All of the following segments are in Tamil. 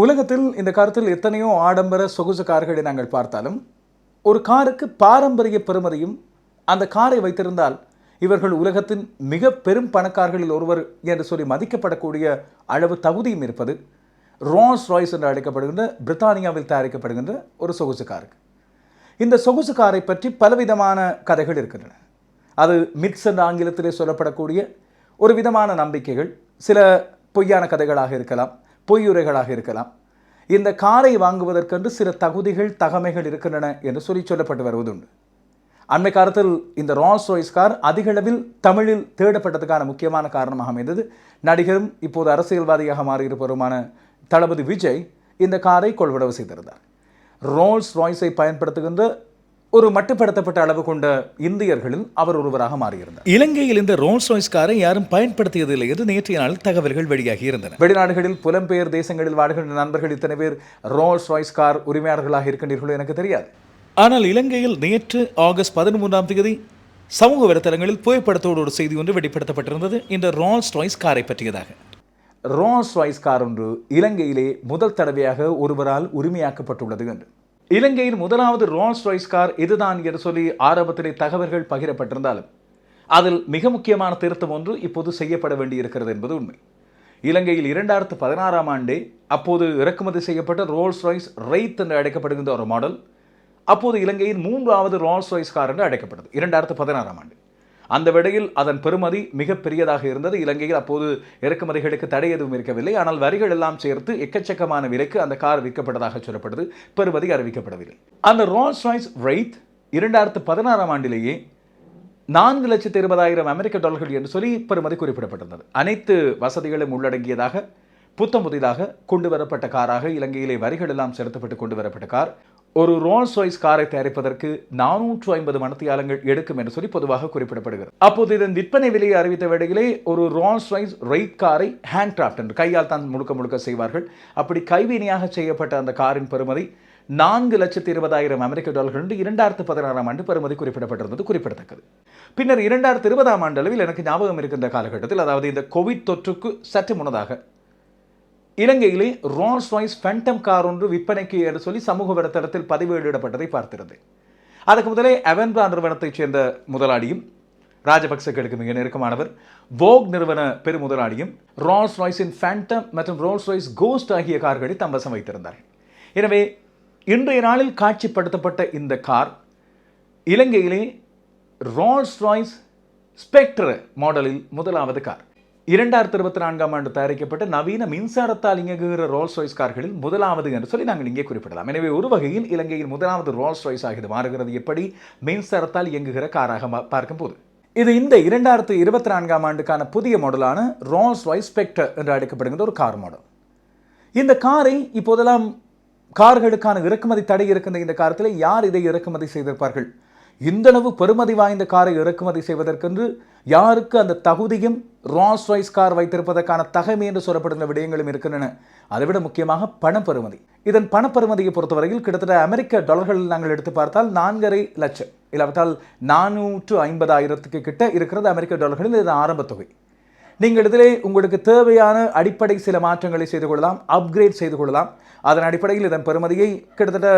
உலகத்தில் இந்த காலத்தில் எத்தனையோ ஆடம்பர சொகுசு கார்களை நாங்கள் பார்த்தாலும் ஒரு காருக்கு பாரம்பரிய பெருமதியும் அந்த காரை வைத்திருந்தால் இவர்கள் உலகத்தின் மிக பெரும் பணக்காரர்களில் ஒருவர் என்று சொல்லி மதிக்கப்படக்கூடிய அளவு தகுதியும் இருப்பது ரோல்ஸ் ராய்ஸ் என்று அழைக்கப்படுகின்ற பிரித்தானியாவில் தயாரிக்கப்படுகின்ற ஒரு சொகுசு காருக்கு. இந்த சொகுசு காரை பற்றி பலவிதமான கதைகள் இருக்கின்றன. அது மிக்ஸ் என்ற ஆங்கிலத்திலே சொல்லப்படக்கூடிய ஒரு விதமான நம்பிக்கைகள் சில பொய்யான கதைகளாக இருக்கலாம். பொய்யுரைகளாக இருக்கலாம். இந்த காரை வாங்குவதற்கென்று சில தகுதிகள் தகமைகள் இருக்கின்றன என்று சொல்லி சொல்லப்பட்டு வருவதுண்டு. அண்மை காலத்தில் இந்த ரால்ஸ் ராய்ஸ் கார் அதிகளவில் தமிழில் தேடப்பட்டதுக்கான முக்கியமான காரணமாக அமைந்தது. நடிகரும் இப்போது அரசியல்வாதியாக மாறியிருப்பவருமான தளபதி விஜய் இந்த காரை கொள்வடவு செய்திருந்தார். ரோல்ஸ் ராய்ஸை பயன்படுத்துகின்ற ஒரு மட்டுப்படுத்தப்பட்ட அளவு கொண்ட இந்தியர்களில் அவர் ஒருவராக மாறியிருந்தார். இலங்கையில் இந்த ரோல்ஸ் ராய்ஸ் காரை யாரும் பயன்படுத்தியதில்லை என்று நேற்றைய நாள் தகவல்கள் வெளியாகி இருந்தன வெளிநாடுகளில் புலம்பெயர் தேசங்களில் வாழ்கின்ற நண்பர்கள் இத்தனை பேர் ரோல்ஸ் ராய்ஸ் கார் உரிமையாளர்களாக இருக்கின்றீர்களோ எனக்கு தெரியாது. ஆனால் இலங்கையில் நேற்று ஆகஸ்ட் பதிமூன்றாம் தேதி சமூக வலைத்தளங்களில் புகைப்படத்தோடு ஒரு செய்தி ஒன்று வெளிப்படுத்தப்பட்டிருந்தது. இந்த ரோல்ஸ் ராய்ஸ் காரை பற்றியதாக. ரோல்ஸ் ராய்ஸ் கார் ஒன்று இலங்கையிலே முதல் தடவையாக ஒருவரால் உரிமையாக்கப்பட்டுள்ளது என்று. இலங்கையின் முதலாவது ரோல்ஸ் ராய்ஸ் கார் இதுதான் என்று சொல்லி ஆரம்பத்திலே தகவல்கள் பகிரப்பட்டிருந்தாலும் அதில் மிக முக்கியமான திருத்தம் ஒன்று இப்போது செய்யப்பட வேண்டியிருக்கிறது என்பது உண்மை. இலங்கையில் இரண்டாயிரத்து பதினாறாம் ஆண்டே அப்போது இறக்குமதி செய்யப்பட்ட ரோல்ஸ் ராய்ஸ் ரைத் என்று அழைக்கப்படுகின்ற ஒரு மாடல் அப்போது இலங்கையின் மூன்றாவது ரோல்ஸ் ராய்ஸ் கார் என்று அழைக்கப்பட்டது இரண்டாயிரத்து பதினாறாம் ஆண்டு. அந்த விடையில் அதன் பெறுமதி மிகப்பெரியதாக இருந்தது. இலங்கையில் அப்போது இறக்குமதிகளுக்கு தடை எதுவும் இருக்கவில்லை. ஆனால் வரிகள் எல்லாம் சேர்த்து எக்கச்சக்கமான விலைக்கு அந்த கார் விற்கப்பட்டதாக சொல்லப்படுது. பெறுமதி அறிவிக்கப்படவில்லை. அந்த ரோல்ஸ் ராய்ஸ் ரைத் இரண்டாயிரத்து பதினாறாம் ஆண்டிலேயே நான்கு லட்சத்து இருபதாயிரம் அமெரிக்க டாலர்கள் என்று சொல்லி பெறுமதி குறிப்பிடப்பட்டிருந்தது. அனைத்து வசதிகளும் உள்ளடங்கியதாக புத்தம் புதிதாக கொண்டு வரப்பட்ட காராக இலங்கையிலே வரிகள் எல்லாம் செலுத்தப்பட்டு கொண்டு வரப்பட்ட கார். ஒரு ரோல்ஸ் ராய்ஸ் காரை தயாரிப்பதற்கு நானூற்று ஐம்பது மணத்தியாலங்கள் எடுக்கும் என்று சொல்லி பொதுவாக குறிப்பிடப்படுகிறது. அப்போது இதன் விற்பனை விலையை அறிவித்த வேளையிலே ஒரு ரோல்ஸ் ராய்ஸ் ரைட் காரை ஹேண்ட் கிராஃப்ட் என்று கையால் தான் முழுக்க முழுக்க செய்வார்கள். அப்படி கைவினையாக செய்யப்பட்ட அந்த காரின் பெறுமதி நான்கு லட்சத்தி இருபதாயிரம் அமெரிக்க டாலர்கள் என்று இரண்டாயிரத்து பதினாறாம் ஆண்டு பெறுமதி குறிப்பிடப்பட்டிருந்தது குறிப்பிடத்தக்கது. பின்னர் இரண்டாயிரத்து இருபதாம் ஆண்டு அளவில் எனக்கு ஞாபகம் இருக்கின்ற காலகட்டத்தில் அதாவது இந்த கோவிட் தொற்றுக்கு சற்று முன்னதாக இலங்கையிலே ரோல்ஸ் ராய்ஸ் ஃபேண்டம் கார் ஒன்று விற்பனைக்கு என்று சொல்லி சமூக வலைத்தளத்தில் வெளியிடப்பட்டதை பார்த்திருந்தது அதுக்கு முதலே அவென்ரா நிறுவனத்தைச் சேர்ந்த முதலாளியும் ராஜபக்சர்களுக்கு மிக நெருக்கமானவர் வோக் நிறுவன பெருமுதலாளியும் ரோல்ஸ் ராய்ஸின் ஃபேண்டம் மற்றும் ரோல்ஸ் ராய்ஸ் கோஸ்ட் ஆகிய கார்களை தம் வசம் வைத்திருந்தார்கள். எனவே இன்றைய நாளில் காட்சிப்படுத்தப்பட்ட இந்த கார் இலங்கையிலே ரோல்ஸ் ராய்ஸ் ஸ்பெக்டர் மாடலில் முதலாவது கார். இரண்டாயிரத்தி இருபத்தி நான்காம் ஆண்டு தயாரிக்கப்பட்ட நவீன மின்சாரத்தால் இயங்குகிற ரோல்ஸ் ராய்ஸ் கார்களில் முதலாவது என்று சொல்லி நாங்கள் இங்கே குறிப்பிடலாம். எனவே ஒரு வகையில் இலங்கையில் முதலாவது ரோல்ஸ் ராய்ஸ் ஆகியது மாறுகிறது. எப்படி? மின்சாரத்தால் இயங்குகிற காராக மா- பார்க்கும்போது. இது இந்த இரண்டாயிரத்து இருபத்தி நான்காம் ஆண்டுக்கான புதிய மாடலான ரோல்ஸ் ராய்ஸ் ஸ்பெக்டர் என்று அழைக்கப்படுகின்ற ஒரு கார் மாடல் இந்த காரை இப்போதெல்லாம் கார்களுக்கான இறக்குமதி தடை இருக்கின்ற இந்த காரத்தில் யார் இதை இறக்குமதி செய்திருப்பார்கள்? இந்தளவு பெருமதி வாய்ந்த காரை இறக்குமதி செய்வதற்கென்று யாருக்கு அந்த தகுதியும் ராஸ் ராய்ஸ் கார் வைத்திருப்பதற்கான தகமை என்று சொல்லப்படுகிற விடயங்களும் இருக்கின்றன. அதைவிட முக்கியமாக பணப்பெறுமதி இதன் பணப்பெறுமதியை பொறுத்தவரையில் கிட்டத்தட்ட அமெரிக்க டாலர்களில் நாங்கள் எடுத்து பார்த்தால் நான்கரை லட்சம். இல்லாவிட்டால் நானூற்று ஐம்பதாயிரத்துக்கு கிட்ட இருக்கிறது அமெரிக்க டாலர்களில் இது ஆரம்ப தொகை. நீங்கள் இதிலே உங்களுக்கு தேவையான அடிப்படை சில மாற்றங்களை செய்து கொள்ளலாம் அப்கிரேட் செய்து கொள்ளலாம். அதன் அடிப்படையில் இதன் பெறுமதியை கிட்டத்தட்ட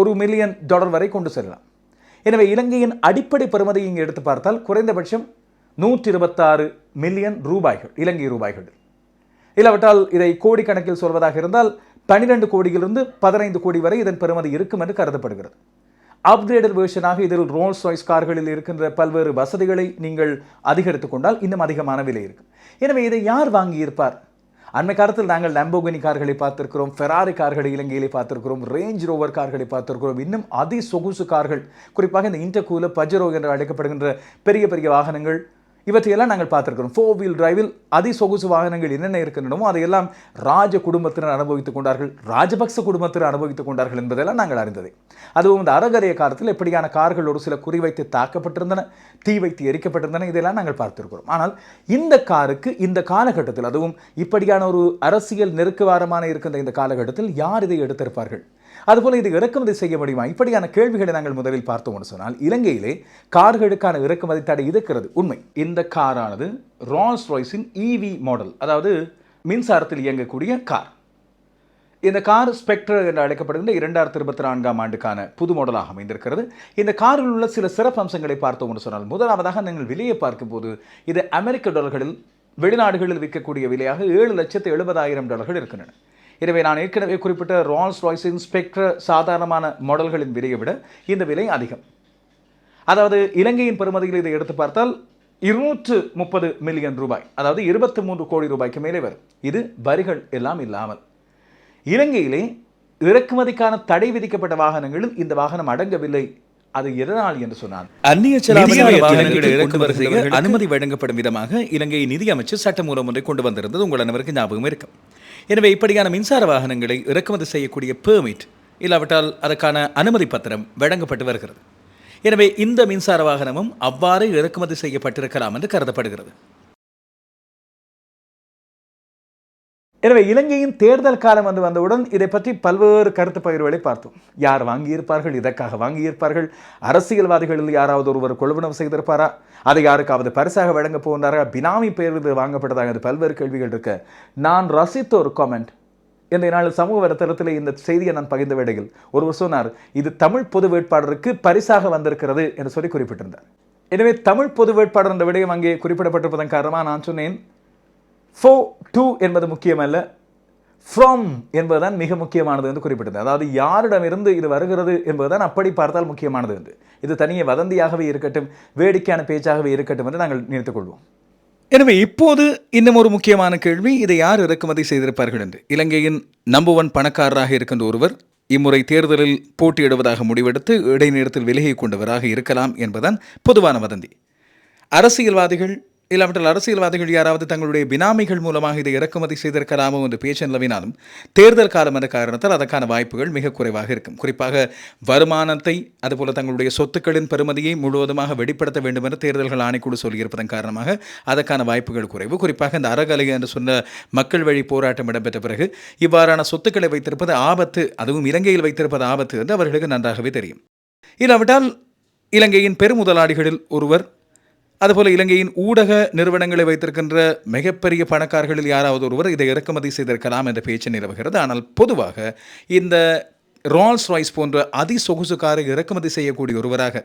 ஒரு மில்லியன் டாலர் வரை கொண்டு செல்லலாம். எனவே இலங்கையின் அடிப்படை பெறுமதியை இங்கே எடுத்து பார்த்தால் குறைந்தபட்சம் நூற்றி இருபத்தாறு மில்லியன் ரூபாய்கள் இலங்கை ரூபாய்கள். இல்லாவிட்டால் இதை கோடிக்கணக்கில் சொல்வதாக இருந்தால் பனிரெண்டு கோடியிலிருந்து பதினைந்து கோடி வரை இதன் பெறுமதி இருக்கும் என்று கருதப்படுகிறது. அப்கிரேடட் வேர்ஷனாக இதில் ரோல்ஸ் ராய்ஸ் கார்களில் இருக்கின்ற பல்வேறு வசதிகளை நீங்கள் அதிகரித்துக் கொண்டால் இன்னும் அதிகமான விலை இருக்கும். எனவே இதை யார் வாங்கியிருப்பார்? அண்மை காலத்தில் நாங்கள் லம்போகினி கார்களை பார்த்திருக்கிறோம் ஃபெராரி கார்களை இலங்கையிலே பார்த்திருக்கிறோம் ரேஞ்ச் ரோவர் கார்களை பார்த்திருக்கிறோம். இன்னும் அதி சொகுசு கார்கள் குறிப்பாக இந்த இன்டர்கூல பஜரோ என்று அழைக்கப்படுகின்ற பெரிய பெரிய வாகனங்கள் இவற்றையெல்லாம் நாங்கள் பார்த்துருக்கிறோம். ஃபோர் வீல் டிரைவில் அதி சொகுசு வாகனங்கள் என்னென்ன இருக்கின்றனமோ அதையெல்லாம் ராஜ குடும்பத்தினர் அனுபவித்துக் கொண்டார்கள். ராஜபக்ச குடும்பத்தினர் அனுபவித்துக் கொண்டார்கள் என்பதெல்லாம் நாங்கள் அறிந்ததே. அதுவும் இந்த அறகரைய காலத்தில் எப்படியான கார்கள் ஒரு சில குறிவைத்து தாக்கப்பட்டிருந்தன தீ வைத்து எரிக்கப்பட்டிருந்தன இதெல்லாம் நாங்கள் பார்த்திருக்கிறோம். ஆனால் இந்த காருக்கு இந்த காலகட்டத்தில் அதுவும் இப்படியான ஒரு அரசியல் நெருக்குவாரமான இருக்கின்ற இந்த காலகட்டத்தில் யார் இதை எடுத்திருப்பார்கள்? அதுபோல் இது இறக்குமதி செய்ய முடியுமா? இப்படியான கேள்விகளை நாங்கள் முதலில் பார்த்தோம் சொன்னால் இலங்கையிலே கார்களுக்கான இறக்குமதி தடை இருக்கிறது உண்மை. இந்த காரானது ரால்ஸ் ராய்ஸின் இவி மாடல் அதாவது மின்சாரத்தில் இயங்கக்கூடிய கார். இந்த கார் ஸ்பெக்டர் என்று அழைக்கப்படுகின்ற இரண்டாயிரத்தி இருபத்தி நான்காம் ஆண்டுக்கான புது மாடலாக அமைந்திருக்கிறது. இந்த காரில் உள்ள சில சிறப்பு அம்சங்களை பார்த்தோம் என்று சொன்னால் முதலாவதாக நீங்கள் விலையை பார்க்கும்போது இது அமெரிக்க டாலர்களில் வெளிநாடுகளில் விற்கக்கூடிய விலையாக ஏழு லட்சத்து எழுபதாயிரம் டாலர்கள் இருக்கின்றன. எனவே நான் ஏற்கனவே குறிப்பிட்ட ரால்ஸ் ராய்ஸின் ஸ்பெக்ட்ர சாதாரணமான மாடல்களின் விலையை விட இந்த விலை அதிகம். அதாவது இலங்கையின் பெறுமதியில் இதை எடுத்து பார்த்தால் இருநூற்று முப்பது மில்லியன் ரூபாய் அதாவது இருபத்தி மூன்று கோடி ரூபாய்க்கு மேலே வரும். இது வரிகள் எல்லாம் இல்லாமல். இலங்கையிலே இறக்குமதிக்கான தடை விதிக்கப்பட்ட வாகனங்களில் இந்த வாகனம் அடங்கவில்லை. அது எதனால் என்று சொன்னான் அந்நிய செலாவணி அனுமதி வழங்கப்படும் விதமாக இலங்கை நிதியமைச்சர் சட்டமூலம் ஒன்றை கொண்டு வந்திருந்தது. உங்கள் அனைவருக்கு ஞாபகம் இருக்கும். எனவே இப்படியான மின்சார வாகனங்களை இறக்குமதி செய்யக்கூடிய பெர்மிட் இல்லாவிட்டால் அதற்கான அனுமதி பத்திரம் வழங்கப்பட்டு வருகிறது. எனவே இந்த மின்சார வாகனமும் அவ்வாறு இறக்குமதி செய்யப்பட்டிருக்கலாம் என்று கருதப்படுகிறது. எனவே இலங்கையின் தேர்தல் காலம் வந்து வந்தவுடன் இதை பற்றி பல்வேறு கருத்து பகிர்வுகளை பார்த்தோம். யார் வாங்கியிருப்பார்கள்? இதற்காக வாங்கியிருப்பார்கள்? அரசியல்வாதிகளில் யாராவது ஒருவர் கொழுவனம் செய்திருப்பாரா? அதை யாருக்காவது பரிசாக வழங்கப் போகின்றாரா பினாமி பெயரில் வாங்கப்பட்டதாக என்று பல்வேறு கேள்விகள் இருக்க நான் ரசித்த ஒரு காமெண்ட் இந்த நாள் சமூக வலைத்தளத்தில் இந்த செய்தியை நான் பகிர்ந்த வேடையில் ஒருவர் சொன்னார் இது தமிழ் பொது வேட்பாளருக்கு பரிசாக வந்திருக்கிறது என்று சொல்லி குறிப்பிட்டிருந்தார். எனவே தமிழ் பொது வேட்பாளர் என்ற விடயம் அங்கே குறிப்பிடப்பட்டிருப்பதன் காரணமாக நான் சொன்னேன் ஃபோ டூ என்பது முக்கியமல்ல. ஃப்ரம் என்பதுதான் மிக முக்கியமானது என்று குறிப்பிட்டது. அதாவது யாரிடமிருந்து இது வருகிறது என்பதுதான் அப்படி பார்த்தால் முக்கியமானது என்று. இது தனியே வதந்தியாகவே இருக்கட்டும் வேடிக்கையான பேச்சாகவே இருக்கட்டும் என்று நாங்கள் நினைத்துக்கொள்வோம் எனவே இப்போது இன்னும் ஒரு முக்கியமான கேள்வி. இதை யார் இறக்குமதி செய்திருப்பார்கள் என்று? இலங்கையின் நம்பர் ஒன் பணக்காரராக இருக்கின்ற ஒருவர் இம்முறை தேர்தலில் போட்டியிடுவதாக முடிவெடுத்து இடைநேரத்தில் விலகி கொண்டவராக இருக்கலாம் என்பதுதான் பொதுவான வதந்தி. அரசியல்வாதிகள் இல்லாவிட்டால் அரசியல்வாதிகள் யாராவது தங்களுடைய பினாமிகள் மூலமாக இதை இறக்குமதி செய்திருக்கலாமோ என்று பேச்சு நிலவினாலும் தேர்தல் காலம் என்ற காரணத்தால் அதற்கான வாய்ப்புகள் மிக குறைவாக இருக்கும். குறிப்பாக வருமானத்தை அதுபோல தங்களுடைய சொத்துக்களின் பெருமதியை முழுவதுமாக வெளிப்படுத்த வேண்டும் என்று தேர்தல்கள் ஆணைக்குழு சொல்லியிருப்பதன் காரணமாக அதற்கான வாய்ப்புகள் குறைவு. குறிப்பாக இந்த அறகலை என்று சொன்ன மக்கள் வழி போராட்டம் இடம்பெற்ற பிறகு இவ்வாறான சொத்துக்களை வைத்திருப்பது ஆபத்து அதுவும் இலங்கையில் வைத்திருப்பது ஆபத்து என்று அவர்களுக்கு நன்றாகவே தெரியும். இல்லாவிட்டால் இலங்கையின் பெருமுதலாளிகளில் ஒருவர் அதுபோல இலங்கையின் ஊடக நிறுவனங்களை வைத்திருக்கின்ற மிகப்பெரிய பணக்காரர்களில் யாராவது ஒருவர் இதை இறக்குமதி செய்திருக்கலாம் என்ற பேச்சு நிலவுகிறது. ஆனால் பொதுவாக இந்த ரால்ஸ் ராய்ஸ் போன்ற அதி சொகுசு காரை இறக்குமதி செய்யக்கூடிய ஒருவராக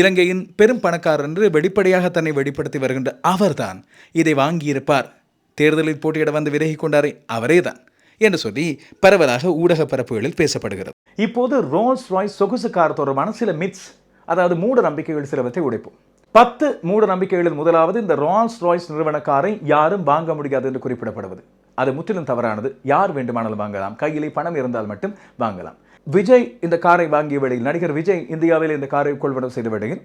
இலங்கையின் பெரும் பணக்காரர் என்று வெளிப்படையாக தன்னை வெளிப்படுத்தி வருகின்ற அவர்தான் இதை வாங்கியிருப்பார். தேர்தலில் போட்டியிட வந்து விலகி கொண்டாரே அவரே தான் என்று சொல்லி பரவலாக ஊடக பரப்புகளில் பேசப்படுகிறது. இப்போது ரோல்ஸ் ராய்ஸ் சொகுசு கார் தொடர்பான சில மித்ஸ் அதாவது மூட நம்பிக்கைகள் சிலவற்றை உடைப்போம். பத்து மூட நம்பிக்கைகளில் முதலாவது இந்த ரால்ஸ் ராய்ஸ் நிறுவன காரை யாரும் வாங்க முடியாது என்று குறிப்பிடப்படுவது. அது முற்றிலும் தவறானது. யார் வேண்டுமானாலும் வாங்கலாம். கையிலே பணம் இருந்தால் மட்டும் வாங்கலாம். விஜய் இந்த காரை வாங்கிய வேளையில் நடிகர் விஜய் இந்தியாவில் இந்த காரை கொள்வனம் செய்த வேளையில்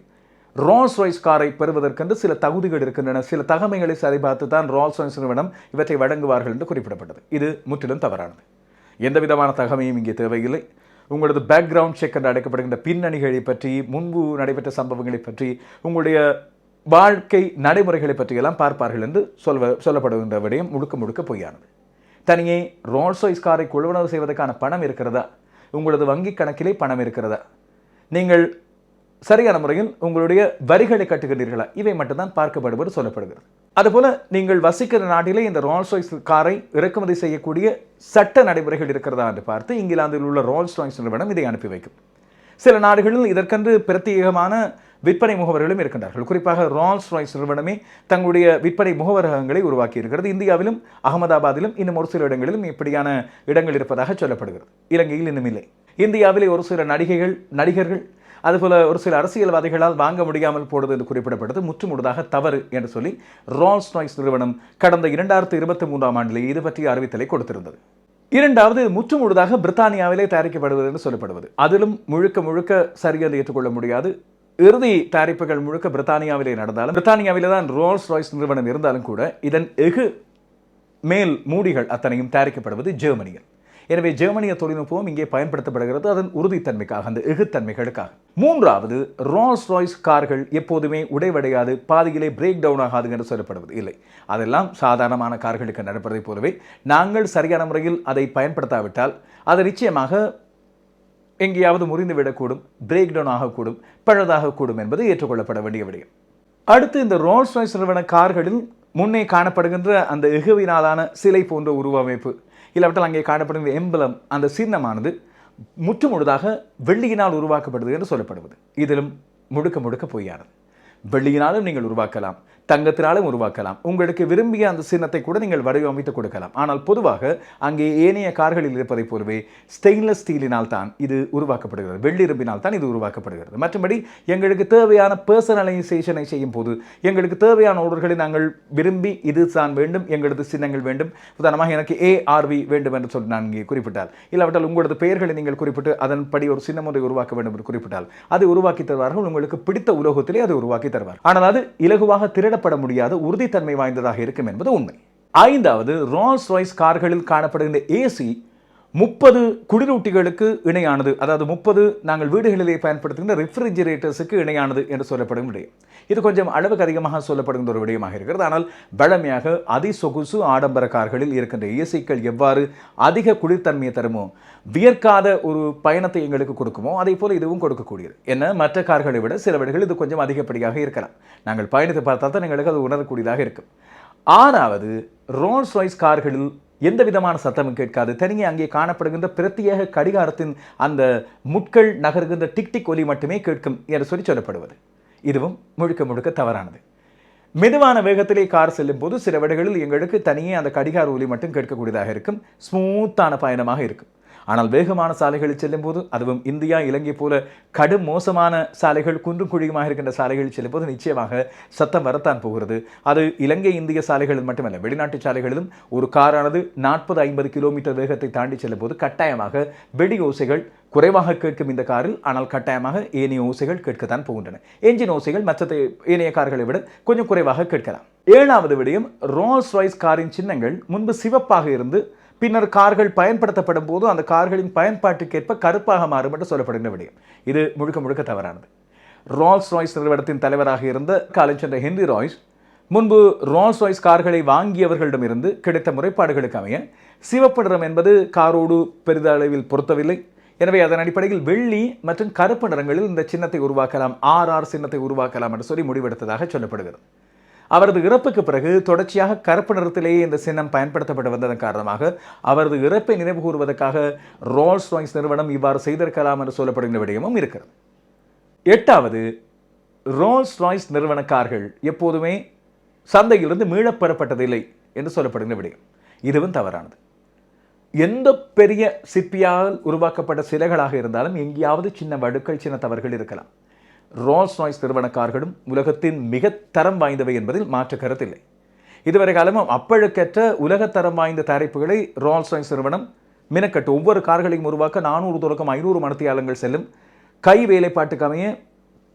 ரால்ஸ் ராய்ஸ் காரை பெறுவதற்கென்று சில தகுதிகள் இருக்கின்றன. சில தகமைகளை சரிபார்த்து தான் ரால்ஸ் ராய்ஸ் நிறுவனம் இவற்றை வழங்குவார்கள் என்று குறிப்பிடப்பட்டது. இது முற்றிலும் தவறானது. எந்த விதமான தகமையும் இங்கே தேவையில்லை. உங்களது பேக்ரவுண்ட் செக் என்று அழைக்கப்படுகின்ற பின்னணிகளை பற்றி முன்பு நடைபெற்ற சம்பவங்களை பற்றி உங்களுடைய வாழ்க்கை நடைமுறைகளை பற்றியெல்லாம் பார்ப்பார்கள் என்று சொல்வ சொல்லப்படுகின்ற விடயம் முழுக்க முழுக்க பொய்யானது. தனியே ரோல்ஸோய்ஸ் காரை கொள்வனவு செய்வதற்கான பணம் இருக்கிறதா? உங்களது வங்கி கணக்கிலே பணம் இருக்கிறதா? நீங்கள் சரியான முறையில் உங்களுடைய வரிகளை கட்டுகிறீர்களா இவை மட்டும்தான் பார்க்கப்படுவது சொல்லப்படுகிறது. அதுபோல நீங்கள் வசிக்கிற நாட்டிலே இந்த ரோல்ஸ் ராய்ஸ் காரை இறக்குமதி செய்யக்கூடிய சட்ட நடைமுறைகள் இருக்கிறதா என்று பார்த்து இங்கிலாந்தில் உள்ள ரோல்ஸ் ராய்ஸ் நிறுவனம் இதை அனுப்பி வைக்கும். சில நாடுகளில் இதற்கென்று பிரத்யேகமான விற்பனை முகவர்களும் இருக்கின்றார்கள். குறிப்பாக ரால்ஸ் ராய்ஸ் நிறுவனமே தங்களுடைய விற்பனை முகவரகங்களை உருவாக்கி இருக்கிறது இந்தியாவிலும் அகமதாபாத்திலும் இன்னும் ஒரு சில இடங்களிலும் இப்படியான இடங்கள் இருப்பதாக சொல்லப்படுகிறது. இலங்கையில் இன்னும் இல்லை. இந்தியாவிலே ஒரு சில நடிகைகள் நடிகர்கள் அதுபோல் ஒரு சில அரசியல்வாதிகளால் வாங்க முடியாமல் போடுவது என்று குறிப்பிடப்பட்டது முற்றுமுழுதாக தவறு என்று சொல்லி ரால்ஸ் ராய்ஸ் நிறுவனம் கடந்த இரண்டாயிரத்து இருபத்தி மூன்றாம் ஆண்டிலே இது பற்றிய அறிவித்தலை கொடுத்திருந்தது. இரண்டாவது முற்றுமுழுதாக பிரித்தானியாவிலே தயாரிக்கப்படுவது என்று சொல்லப்படுவது. அதிலும் முழுக்க முழுக்க சரியென்று ஏற்றுக்கொள்ள முடியாது. இறுதி தயாரிப்புகள் முழுக்க பிரித்தானியாவிலே நடந்தாலும் பிரித்தானியாவிலே தான் ரோல்ஸ் ராய்ஸ் நிறுவனம் இருந்தாலும் கூட இதன் எஃகு மேல் மூடிகள் அத்தனையும் தயாரிக்கப்படுவது ஜெர்மனியில். எனவே ஜெர்மனிய தொழில்நுட்பம் இங்கே பயன்படுத்தப்படுகிறது. அதன் உறுதித்தன்மைக்காக அந்த எகுத்தன்மைகளுக்காக மூன்றாவது ரோல்ஸ் ராய்ஸ் கார்கள் எப்போதுமே உடைவடையாது பாதியிலே பிரேக் டவுன் ஆகாது என்று சொல்லப்படுவது இல்லை. அதெல்லாம் சாதாரணமான கார்களுக்கு நடப்பதைப் போலவே நாங்கள் சரியான முறையில் அதை பயன்படுத்தாவிட்டால் அது நிச்சயமாக எங்கேயாவது முறிந்து விடக்கூடும் பிரேக் டவுன் ஆகக்கூடும் பழுதாகக்கூடும் என்பது ஏற்றுக்கொள்ளப்பட வேண்டிய விடயம். அடுத்து இந்த ரோல்ஸ் ராய்ஸ் நிறுவன கார்களில் முன்னே காணப்படுகின்ற அந்த எகுவினாலான சிலை போன்ற உருவமைப்பு. இல்லாவிட்டால் அங்கே காணப்படுகிற எம்பலம் அந்த சின்னமானது முற்றுமுழுதாக வெள்ளியினால் உருவாக்கப்படுது என்று சொல்லப்படுவது. இதிலும் முழுக்க முழுக்க பொய்யானது. வெள்ளியினாலும் நீங்கள் உருவாக்கலாம். தங்கத்தினாலும் உருவாக்கலாம். உங்களுக்கு விரும்பிய அந்த சின்னத்தை கூட நீங்கள் வடிவமைத்து கொடுக்கலாம். ஆனால் பொதுவாக அங்கே ஏனைய கார்களில் இருப்பதைப் போலவே ஸ்டெயின்லெஸ் ஸ்டீலினால் தான் இது உருவாக்கப்படுகிறது. வெள்ளி இரும்பினால் தான் இது உருவாக்கப்படுகிறது. மற்றபடி எங்களுக்கு தேவையான பர்சனலைசேஷனை செய்யும் போது எங்களுக்கு தேவையான ஓடர்களை நாங்கள் விரும்பி இது தான் வேண்டும் எங்களது சின்னங்கள் வேண்டும். உதாரணமாக எனக்கு ஏஆர்வி வேண்டும் என்று சொல்லி நான் இங்கே குறிப்பிட்டால். இல்லாவிட்டால் உங்களது பெயர்களை நீங்கள் குறிப்பிட்டு அதன்படி ஒரு சின்னம் ஒன்றை உருவாக்க வேண்டும் என்று குறிப்பிட்டால் அதை உருவாக்கி தருவார்கள். உங்களுக்கு பிடித்த உலோகத்திலே அதை உருவாக்கி தருவார் ஆனால் அது இலகுவாக திருடப்பட முடியாத உறுதித்தன்மை வாய்ந்ததாக இருக்கும் என்பது உண்மை. ஐந்தாவது ரோல்ஸ் ராய்ஸ் கார்களில் காணப்படுகின்ற ஏசி முப்பது குளிரூட்டிகளுக்கு இணையானது. அதாவது முப்பது நாங்கள் வீடுகளிலே பயன்படுத்துகின்ற ரெஃப்ரிஜிரேட்டர்ஸுக்கு இணையானது என்று சொல்லப்படும் முடியும் இது கொஞ்சம் அளவுக்கு அதிகமாக சொல்லப்படுகின்ற ஒரு விடயமாக இருக்கிறது. ஆனால் பழமையாக அதிசொகுசு ஆடம்பர கார்களில் இருக்கின்ற ஏசிக்கள் எவ்வாறு அதிக குளிர்தன்மையை தருமோ வியர்க்காத ஒரு பயணத்தை எங்களுக்கு கொடுக்குமோ அதே போல் இதுவும் கொடுக்கக்கூடியது. என்ன மற்ற கார்களை விட சில விடைகள் இது கொஞ்சம் அதிகப்படியாக இருக்கலாம். நாங்கள் பயணித்து பார்த்தா தான் எங்களுக்கு அது உணரக்கூடியதாக இருக்கும். ஆறாவது ரோல்ஸ் ராய்ஸ் கார்களில் எந்த விதமான சத்தமும் கேட்காது. தனியே அங்கே காணப்படுகின்ற பிரத்யேக கடிகாரத்தின் அந்த முட்கள் நகர்கின்ற டிக் டிக் ஒலி மட்டுமே கேட்கும் என்று சொல்லி சொல்லப்படுவது. இதுவும் முழுக்க முழுக்க தவறானது. மெதுவான வேகத்திலே கார் செல்லும் போது சில விடைகளில் எங்களுக்கு தனியே அந்த கடிகார ஒலி மட்டும் கேட்கக்கூடியதாக இருக்கும். ஸ்மூத்தான பயணமாக இருக்கும். ஆனால் வேகமான சாலைகளில் செல்லும்போது அதுவும் இந்தியா இலங்கை போல கடும் மோசமான சாலைகள் குன்றும் குழியுமாக இருக்கின்ற சாலைகளில் செல்லும்போது நிச்சயமாக சத்தம் வரத்தான் போகிறது. அது இலங்கை இந்திய சாலைகளில் மட்டுமல்ல வெளிநாட்டு சாலைகளிலும் ஒரு காரானது நாற்பது ஐம்பது கிலோமீட்டர் வேகத்தை தாண்டி செல்லும்போது கட்டாயமாக வெடி ஓசைகள் குறைவாக கேட்கும் இந்த காரில் ஆனால் கட்டாயமாக ஏனைய ஓசைகள் கேட்கத்தான் போகின்றன. என்ஜின் ஓசைகள் மற்ற ஏனைய கார்களை விட கொஞ்சம் குறைவாக கேட்கலாம். ஏழாவது விடயம் ரோல்ஸ் ராய்ஸ் காரின் சின்னங்கள் முன்பு சிவப்பாக இருந்து பின்னர் கார்கள் பயன்படுத்தப்படும் போது அந்த கார்களின் பயன்பாட்டுக்கேற்ப கருப்பாக மாறும் என்று சொல்லப்படுகிற விடயம். இது முழுக்க முழுக்க தவறானது. ரால்ஸ் ராய்ஸ் நிறுவனத்தின் தலைவராக இருந்த காலம் சென்ற ஹென்ரி ராய்ஸ் முன்பு ரால்ஸ் ராய்ஸ் கார்களை வாங்கியவர்களிடமிருந்து கிடைத்த முறைப்பாடுகளுக்கு அமைய சிவப்பு நிறம் என்பது காரோடு பெரிதளவில் பொருத்தவில்லை. எனவே அதன் அடிப்படையில் வெள்ளி மற்றும் கருப்பு நிறங்களில் இந்த சின்னத்தை உருவாக்கலாம் ஆர் ஆர் சின்னத்தை உருவாக்கலாம் என்று சொல்லி முடிவெடுத்ததாக சொல்லப்படுகிறது. அவரது இறப்புக்கு பிறகு தொடர்ச்சியாக கருப்பு நிறத்திலேயே இந்த சின்னம் பயன்படுத்தப்பட்டு வந்ததன் காரணமாக அவரது இறப்பை நினைவு கூறுவதற்காக ரோல்ஸ் ராய்ஸ் நிறுவனம் இவ்வாறு செய்திருக்கலாம் என்று சொல்லப்படுகிற விடயமும் இருக்கிறது. எட்டாவது ரோல்ஸ் ராய்ஸ் நிறுவன கார்கள் எப்போதுமே சந்தையிலிருந்து மீளப் பெறப்பட்டதில்லை என்று சொல்லப்படுகிற விடயம். இதுவும் தவறானது. எந்த பெரிய சிற்பியால் உருவாக்கப்பட்ட சிலைகளாக இருந்தாலும் எங்கேயாவது சின்ன வடுக்கள் சின்ன தவறுகள் இருக்கலாம். ரோல்ஸ் ராய்ஸ் நிறுவன கார்களும் உலகத்தின் மிக தரம் வாய்ந்தவை என்பதில் மாற்று கருத்தில்லை இதுவரை காலமும் அப்பழுக்கற்ற உலகத்தரம் வாய்ந்த தயாரிப்புகளை ரோல்ஸ் ராய்ஸ் நிறுவனம் மினக்கட்டு ஒவ்வொரு கார்களையும் உருவாக்க நானூறு தொடக்கம் ஐநூறு மணத்தியாளங்கள் செல்லும். கை வேலைப்பாட்டுக்கு அமைய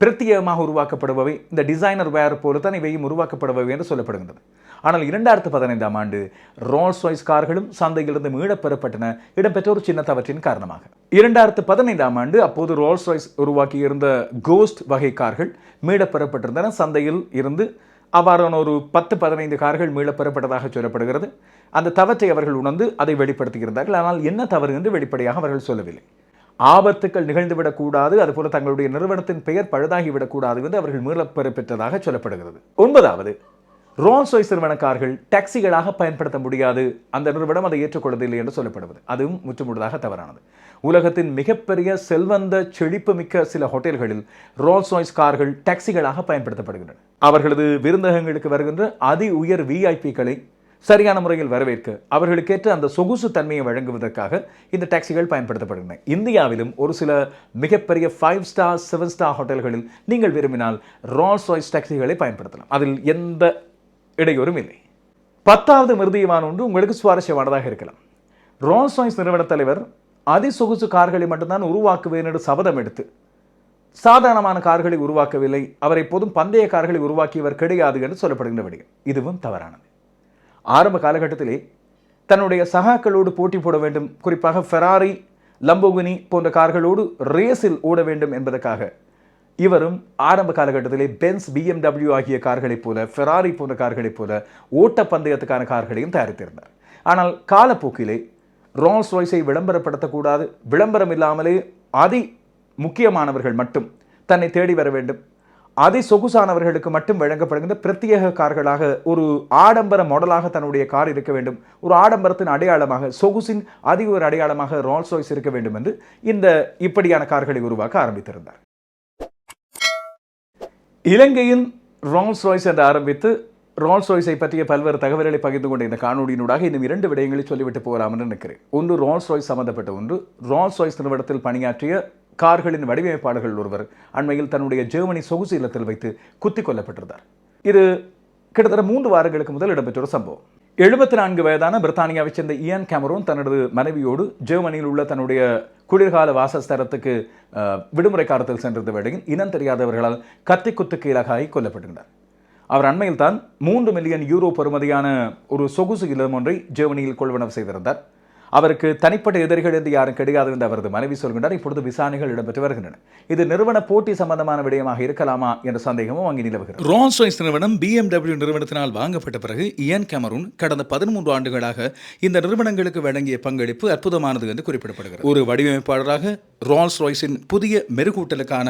பிரத்யேகமாக உருவாக்கப்படுபவை. இந்த டிசைனர் வேர் போலத்தான் இவையும் உருவாக்கப்படுபவை என்று சொல்லப்படுகின்றது. ஆனால் இரண்டாயிரத்து பதினைந்தாம் ஆண்டு ரோல்ஸ் ராய்ஸ் கார்களும் சந்தையிலிருந்து மீளப் பெறப்பட்டன இடம்பெற்ற ஒரு சின்ன தவற்றின் காரணமாக. இரண்டாயிரத்து பதினைந்தாம் ஆண்டு அப்போது ரோல்ஸ் ராய்ஸ் உருவாக்கியிருந்த கோஸ்ட் வகை கார்கள் மீளப் பெறப்பட்டிருந்தன சந்தையில் இருந்து அவ்வாறான ஒரு பத்து பதினைந்து கார்கள் மீளப் பெறப்பட்டதாக சொல்லப்படுகிறது. அந்த தவற்றை அவர்கள் உணர்ந்து அதை வெளிப்படுத்தியிருந்தார்கள். ஆனால் என்ன தவறு என்று வெளிப்படையாக அவர்கள் சொல்லவில்லை. ஆபத்துக்கள் நிகழ்ந்துவிடக்கூடாது அதுபோல தங்களுடைய நிறுவனத்தின் பெயர் பழுதாகிவிடக்கூடாது என்று அவர்கள் மீளப் பெறப்பெற்றதாக சொல்லப்படுகிறது. ஒன்பதாவது ரோல்ஸ் ராய்ஸ் நிறுவன கார்கள் டாக்ஸிகளாக பயன்படுத்த முடியாது. அந்த நிறுவனம் அதை ஏற்றுக்கொள்வதில்லை என்று சொல்லப்படுவது. அதுவும் முற்றுமுழுதாக தவறானது. உலகத்தின் மிகப்பெரிய செல்வந்த செழிப்பு மிக்க சில ஹோட்டல்களில் ரோல்ஸ் ராய்ஸ் கார்கள் டாக்ஸிகளாக பயன்படுத்தப்படுகின்றன. அவர்களது விருந்தகங்களுக்கு வருகின்ற அதி உயர் விஐபிக்களை சரியான முறையில் வரவேற்க அவர்களுக்கேற்ற அந்த சொகுசு தன்மையை வழங்குவதற்காக இந்த டாக்ஸிகள் பயன்படுத்தப்படுகின்றன. இந்தியாவிலும் ஒரு சில மிகப்பெரிய ஃபைவ் ஸ்டார் செவன் ஸ்டார் ஹோட்டல்களில் நீங்கள் விரும்பினால் ரோல்ஸ் ராய்ஸ் டாக்ஸிகளை பயன்படுத்தலாம். அதில் எந்த இடையூறும் இல்லை பத்தாவது மிருதியமான ஒன்று உங்களுக்கு சுவாரஸ்யமானதாக இருக்கலாம். ரோல்ஸ் ராய்ஸ் நிறுவன தலைவர் அதிசொகுசு கார்களை மட்டும்தான் உருவாக்குவேன் என்று சபதம் எடுத்து சாதாரணமான கார்களை உருவாக்கவில்லை அவர் எப்போதும் பந்தய கார்களை உருவாக்கியவர் கிடையாது என்று சொல்லப்படுகின்ற விடயம் இதுவும் தவறானது. ஆரம்ப காலகட்டத்திலே தன்னுடைய சகாக்களோடு போட்டி போட வேண்டும் குறிப்பாக ஃபெராரி லம்போகினி போன்ற கார்களோடு ரேஸில் ஓட வேண்டும் என்பதற்காக இவரும் ஆரம்ப காலகட்டத்திலே பென்ஸ் பிஎம்டபிள்யூ ஆகிய கார்களைப் போல ஃபெராரி போன்ற கார்களைப் போல ஓட்டப்பந்தயத்துக்கான கார்களையும் தயாரித்திருந்தார். ஆனால் காலப்போக்கிலே ரோல்ஸ் ராய்ஸை விளம்பரப்படுத்தக்கூடாது விளம்பரம் இல்லாமலே அதி முக்கியமானவர்கள் மட்டும் தன்னை தேடி வர வேண்டும். அதி சொகுசானவர்களுக்கு மட்டும் வழங்கப்படுகின்ற பிரத்யேக கார்களாக ஒரு ஆடம்பர மாடலாக தன்னுடைய கார் இருக்க வேண்டும். ஒரு ஆடம்பரத்தின் அடையாளமாக சொகுசின் அதிக ஒரு அடையாளமாக ரால்ஸ் ராய்ஸ் இருக்க வேண்டும் என்று இந்த இப்படியான கார்களை உருவாக்க ஆரம்பித்திருந்தார். இலங்கையின் ரால்ஸ் ராய்ஸ் என்று ஆரம்பித்து ரால்ஸ் ராய்ஸை பற்றிய பல்வேறு தகவல்களை பகிர்ந்து கொண்ட இந்த காணொலியினூடாக இன்னும் இரண்டு விடயங்களை சொல்லிவிட்டு போகலாம் என்று நினைக்கிறேன். ஒன்று ரால்ஸ் ராய்ஸ் சம்பந்தப்பட்ட ஒன்று. ரால்ஸ் ராய்ஸ் நிறுவனத்தில் பணியாற்றிய கார்களின் வடிவமைப்பாளர்கள் ஒருவர் அண்மையில் தன்னுடைய ஜெர்மனி சொகுசு இல்லத்தில் வைத்து குத்திக் கொல்லப்பட்டிருந்தார். இது கிட்டத்தட்ட மூன்று வாரங்களுக்கு முதல் இடம்பெற்ற ஒரு சம்பவம். எழுபத்தி நான்கு வயதான பிரித்தானியாவைச் சேர்ந்த இயான் கேமரோன் தனது மனைவியோடு ஜெர்மனியில் உள்ள தன்னுடைய குளிர்கால வாசஸ்தலத்துக்கு விடுமுறை காலத்தில் சென்றிருந்த வேளையில் இனம் தெரியாதவர்களால் கத்தி குத்துக்கு இலகாகி கொல்லப்பட்டிருந்தார். அவர் அண்மையில் தான் மூன்று மில்லியன் யூரோ பெறுமதியான ஒரு சொகுசு இல்லம் ஒன்றை ஜெர்மனியில் கொள்வனவு செய்திருந்தார். அவருக்கு தனிப்பட்ட எதிரிகள் என்று யாரும் கிடையாது என்று அவரது மனைவி சொல்கின்றார் இப்பொழுது விசாரணைகள் இடம்பெற்று வருகின்றன. இது நிறுவன போட்டி சம்பந்தமான விடயமாக இருக்கலாமா என்ற சந்தேகமும் அங்கே நிலவுகிறது. ரால்ஸ் ரோய்ஸ் நிறுவனம் பிஎம்டபிள்யூ நிறுவனத்தினால் வாங்கப்பட்ட பிறகு இயன் கேமரூன் கடந்த பதிமூன்று ஆண்டுகளாக இந்த நிறுவனங்களுக்கு வழங்கிய பங்களிப்பு அற்புதமானது என்று குறிப்பிடப்படுகிறது. ஒரு வடிவமைப்பாளராக ரோல்ஸ் ராய்ஸின் புதிய மெருகூட்டலுக்கான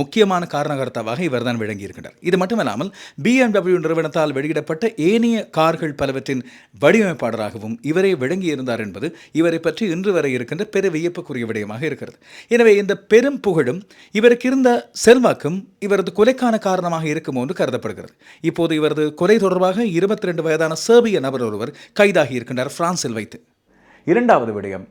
முக்கியமான காரணகர்த்தாவாக இவர்தான் விளங்கியிருக்கிறார் இது மட்டுமல்லாமல் பிஎம்டபிள்யூ நிறுவனத்தால் வெளியிடப்பட்ட ஏனைய கார்கள் பலவற்றின் வடிவமைப்பாளராகவும் இவரே விளங்கியிருந்தார் என்பது இவரை பற்றி இன்று வரை இருக்கின்ற பெரு வியப்புக்குரிய விடயமாக இருக்கிறது. எனவே இந்த பெரும் புகழும் இவருக்கு இருந்த செல்வாக்கும் இவரது கொலைக்கான காரணமாக இருக்கும் என்று கருதப்படுகிறது. இப்போது இவரது கொலை தொடர்பாக இருபத்தி ரெண்டு வயதான சேர்பிய நபர் ஒருவர் கைதாகி இருக்கின்றார் பிரான்சில் வைத்து. இரண்டாவது விடயம்.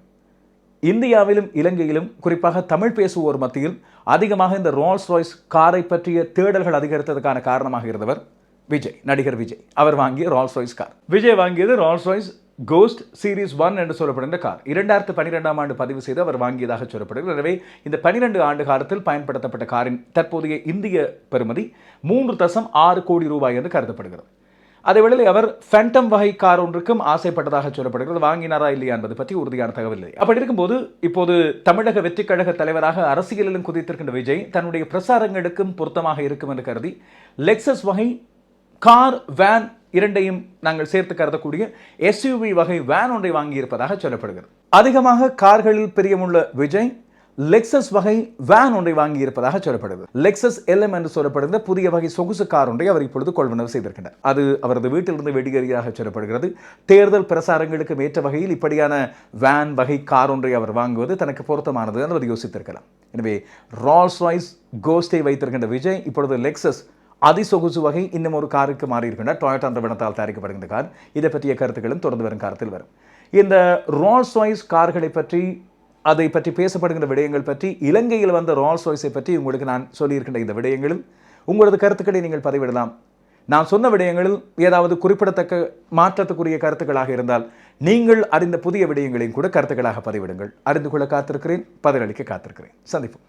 இந்தியாவிலும் இலங்கையிலும் குறிப்பாக தமிழ் பேசுவோர் மத்தியில் அதிகமாக இந்த ரோல்ஸ் ராய்ஸ் காரை பற்றிய தேடல்கள் அதிகரித்ததுக்கான காரணமாக இருந்தவர் விஜய் நடிகர் விஜய். அவர் வாங்கிய ரால்ஸ் ராய்ஸ் கார். விஜய் வாங்கியது Rolls Royce Ghost series one என்று சொல்லப்படுகின்ற கார். இரண்டாயிரத்து பனிரெண்டாம் ஆண்டு பதிவு செய்து அவர் வாங்கியதாக சொல்லப்படுகிறது. எனவே இந்த பனிரெண்டு ஆண்டு காலத்தில் பயன்படுத்தப்பட்ட காரின் தற்போதைய இந்திய பெறுமதி மூன்று தசம் ஆறு கோடி ரூபாய் என்று கருதப்படுகிறது. அதேவேளை அவர் ஃபேண்டம் வகை கார் ஒன்றுக்கும் ஆசைப்பட்டதாக சொல்லப்படுகிறது. வாங்கினாரா இல்லையா என்பது பற்றி உறுதியான தகவல் இல்லை. அப்படி இருக்கும்போது இப்போது தமிழக வெற்றிக் கழக தலைவராக அரசியலிலும் குதித்திருக்கின்ற விஜய் தன்னுடைய பிரசாரங்களுக்கும் பொருத்தமாக இருக்கும் என்று கருதி லெக்சஸ் வகை கார் வேன் இரண்டையும் நாங்கள் சேர்த்து கருதக்கூடிய எஸ்யூவி வகை வேன் ஒன்றை வாங்கியிருப்பதாக சொல்லப்படுகிறது. அதிகமாக கார்களில் பிரியமுள்ள விஜய் லெக்சஸ் வகை வேன் ஒன்றை வாங்கியிருப்பதாக சொல்லப்படுகிறது. லெக்சஸ் எல்எம் என்று சொல்லப்படுகிற புதிய வகை சொகுசு கார் ஒன்றை அவர் இப்பொழுது கொள்வனவு செய்திருக்கிறார் அது அவரது வீட்டிலிருந்து வெடிகரியாக சொல்லப்படுகிறது. தேர்தல் பிரசாரங்களுக்கு ஏற்ற வகையில் இப்படியான வேன் வகை கார் ஒன்றை அவர் வாங்குவது தனக்கு பொருத்தமானது என்று அவர் யோசித்திருக்கலாம். எனவே ரால்ஸ் ராய்ஸ் கோஸ்டை வைத்திருக்கின்ற விஜய் இப்பொழுது லெக்சஸ் அதிசொகுசு வகை இன்னும் ஒரு காருக்கு மாறியிருக்கின்ற டொயோட்டா நிறுவனத்தால் தயாரிக்கப்படுகின்ற கார். இதை பற்றிய கருத்துக்களும் தொடர்ந்து வரும் காலத்தில் வரும். இந்த ரோல்ஸ் ராய்ஸ் கார்களை பற்றி அதை பற்றி பேசப்படுகின்ற விடயங்கள் பற்றி இலங்கையில் வந்த ரோல்ஸ் ராய்ஸை பற்றி உங்களுக்கு நான் சொல்லியிருக்கின்ற இந்த விடயங்களில் உங்களது கருத்துக்களை நீங்கள் பதிவிடலாம். நான் சொன்ன விடயங்களில் ஏதாவது குறிப்பிடத்தக்க மாற்றத்துக்குரிய கருத்துக்களாக இருந்தால் நீங்கள் அறிந்த புதிய விடயங்களையும் கூட கருத்துக்களாக பதிவிடுங்கள். அறிந்து கொள்ள காத்திருக்கிறேன். பதிலளிக்க காத்திருக்கிறேன். சந்திப்போம்.